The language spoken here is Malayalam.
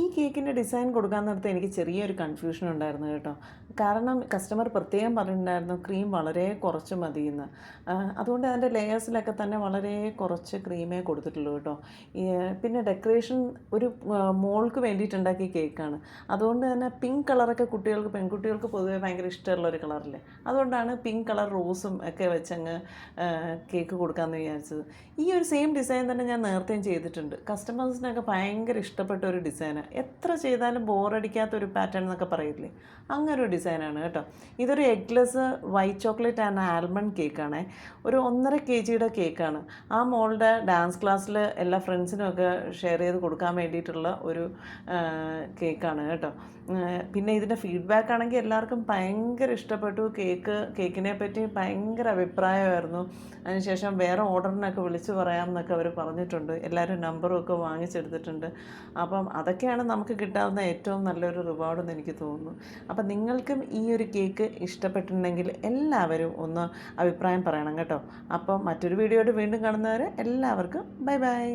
ഈ കേക്കിന്റെ ഡിസൈൻ കൊടുക്കാൻ നേരത്തെ എനിക്ക് ചെറിയൊരു കൺഫ്യൂഷൻ ഉണ്ടായിരുന്നു കേട്ടോ. കാരണം കസ്റ്റമർ പ്രത്യേകം പറഞ്ഞിട്ടുണ്ടായിരുന്നു ക്രീം വളരെ കുറച്ച് മതിയെന്ന്. അതുകൊണ്ട് അതിന്റെ ലെയേഴ്സിലൊക്കെ തന്നെ വളരെ കുറച്ച് ക്രീമേ കൊടുത്തിട്ടുള്ളൂ കേട്ടോ. പിന്നെ ഡെക്കറേഷൻ ഒരു മോൾക്ക് വേണ്ടിയിട്ടുണ്ടാക്കിയ കേക്കാണ്. അതുകൊണ്ട് തന്നെ പിങ്ക് കളറൊക്കെ കുട്ടികൾക്ക് പെൺകുട്ടികൾക്ക് പൊതുവേ ഭയങ്കര ഇഷ്ടമുള്ള ഒരു കളറല്ലേ അതുകൊണ്ടാണ് പിങ്ക് കളർ റോസും ഒക്കെ വെച്ചങ്ങ് കേക്ക് കൊടുക്കാമെന്ന് വിചാരിച്ചത്. ഈ ഒരു സെയിം ഡിസൈൻ തന്നെ ഞാൻ നേരത്തെയും ചെയ്തിട്ടുണ്ട്. കസ്റ്റമേഴ്സിനൊക്കെ ഭയങ്കര ഇഷ്ടപ്പെട്ട ഒരു ഡിസൈനാണ് എത്ര ചെയ്താലും ബോറടിക്കാത്ത ഒരു പാറ്റേൺ എന്നൊക്കെ പറയില്ലേ? അങ്ങനെ ഒരു ഡിസൈനാണ് കേട്ടോ. ഇതൊരു eggless white chocolate and almond കേക്കാണ് ഒരു ഒന്നര കെ ജിയുടെ കേക്കാണ് ആ മോളുടെ ഡാൻസ് ക്ലാസ്സിൽ എല്ലാ ഫ്രണ്ട്സിനും ഒക്കെ ഷെയർ ചെയ്ത് കൊടുക്കാൻ വേണ്ടിയിട്ടുള്ള ഒരു കേക്കാണ് കേട്ടോ. പിന്നെ ഇതിന്റെ ഫീഡ്ബാക്ക് ആണെങ്കിൽ എല്ലാവർക്കും ഭയങ്കര ഇഷ്ടപ്പെട്ടു. കേക്ക് കേക്കിനെ പറ്റി ഭയങ്കര അഭിപ്രായമായിരുന്നു. അതിനുശേഷം വേറെ ഓർഡറിനൊക്കെ വിളിച്ചു പറയാമെന്നൊക്കെ അവർ പറഞ്ഞിട്ടുണ്ട്. എല്ലാവരും നമ്പറും ഒക്കെ വാങ്ങിച്ചെടുത്തിട്ടുണ്ട്. അപ്പം അതൊക്കെയാണ് നമുക്ക് കിട്ടാവുന്ന ഏറ്റവും നല്ലൊരു റിവാർഡ് എന്ന് എനിക്ക് തോന്നുന്നു. അപ്പം നിങ്ങൾക്കും ഈ ഒരു കേക്ക് ഇഷ്ടപ്പെട്ടിട്ടുണ്ടെങ്കിൽ എല്ലാവരും ഒന്ന് അഭിപ്രായം പറയണം കേട്ടോ. അപ്പം മറ്റൊരു വീഡിയോയോട് വീണ്ടും കാണുന്നവരെ എല്ലാവർക്കും ബൈ ബൈ.